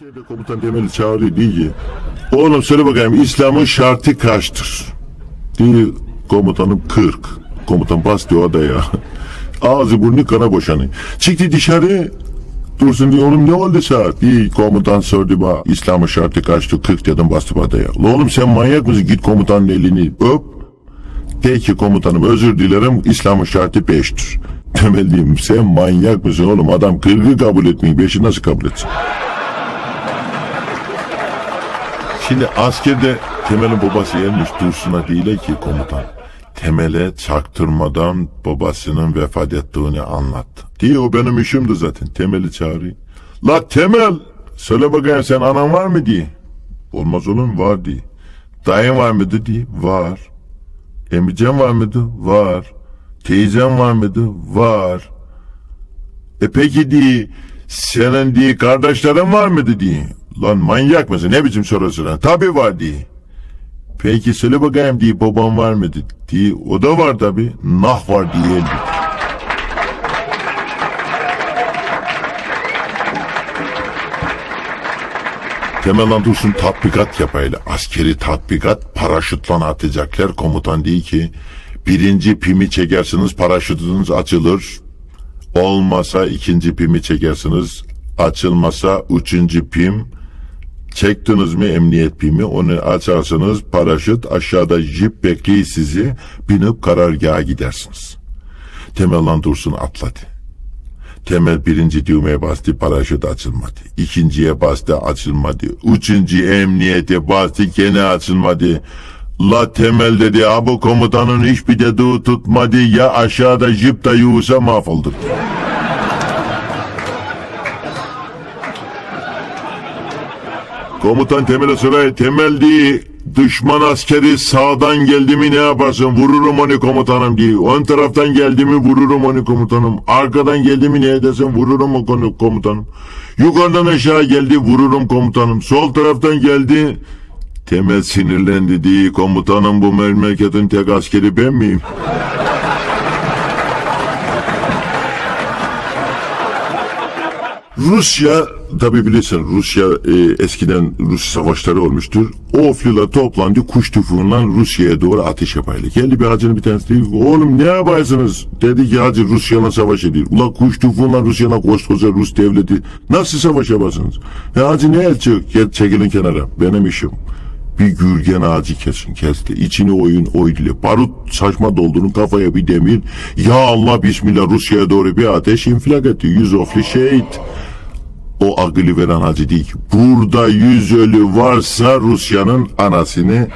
Askerde komutan Demir'i çağırıyor diyor ki Oğlum söyle bakayım İslam'ın şartı kaçtır? Diyor komutanım 40. Komutan bas diyor adaya. Ağzı burnu kana boşanıyor. Çıktı dışarı Dursun diyor oğlum ne oldu saat? Diye komutan sordu bana İslam'ın şartı kaçtı 40 dedim bastım adaya. Oğlum sen manyak mısın git komutanın elini öp. De ki komutanım özür dilerim İslam'ın şartı 5'tir. Temel diyeyim sen manyak mısın oğlum adam 40'ı kabul etmiyor 5'i nasıl kabul etsin? Şimdi askerde Temel'in babası gelmiş Dursun'a değil ki komutan. Temel'e çaktırmadan babasının vefat ettiğini anlattı. Diye o benim işimdi zaten. Temel'i çağırayım. La Temel söyle bakayım sen anan var mı diye. Olmaz olur mu? Var diye. Dayın var mıydı diye. Var. Emicem var mıydı? Var. Teyzem var mıydı? Var. E peki diye senin diye kardeşlerin var mıydı diye. Lan manyak mısın ne biçim soruyorsun lan? Tabi var diye. Peki söyle bakayım diye babam var mıydı diye. O da var tabi. Nah var diye elbette. Temel Dursun tatbikat yapayla. Askeri tatbikat paraşütle atacaklar. Komutan diyor ki birinci pimi çekersiniz paraşütünüz açılır. Olmasa ikinci pimi çekersiniz. Açılmasa üçüncü pim. Çektiniz mi emniyet pimi onu açarsınız paraşüt aşağıda jip bekliyor sizi binip karargaha gidersiniz. Temel Dursun atladı. Temel birinci düğmeye bastı paraşüt açılmadı. İkinciye bastı açılmadı. Üçüncü emniyete bastı gene açılmadı. La Temel dedi abi komutanın hiçbir dediği tutmadı ya aşağıda jip de yuğusa mahvolduk. Komutan Temel'e soruyor. Temel diye düşman askeri sağdan geldi mi ne yaparsın? Vururum onu komutanım diye. Ön taraftan geldi mi vururum onu komutanım. Arkadan geldi mi ne edersin? Vururum o konu komutanım. Yukarıdan aşağı geldi vururum komutanım. Sol taraftan geldi. Temel sinirlendi diye komutanım bu memleketin tek askeri ben miyim? Rusya tabi bilirsin Rusya e, eskiden Rus savaşları olmuştur. Oflu'la toplandı kuş tüfeğiyle Rusya'ya doğru ateş yapayla. Geldi bir hacının bir tanesi dedi oğlum ne yaparsınız? Dedi ki hacı Rusya'la savaş ediyor. Ula kuş tüfeğiyle Rusya'la koskoca Rus devleti nasıl savaş yaparsınız? Ya hacı ne el çık? Gel çekilin kenara benim işim. Bir gürgen ağacı kesin kesti. İçini oyun oydu. Barut saçma doldurun kafaya bir demir. Ya Allah bismillah Rusya'ya doğru bir ateş infilak etti. Yüz ofli şehit. O akıllı veren hacı değil ki. Burada yüz ölü varsa Rusya'nın anasını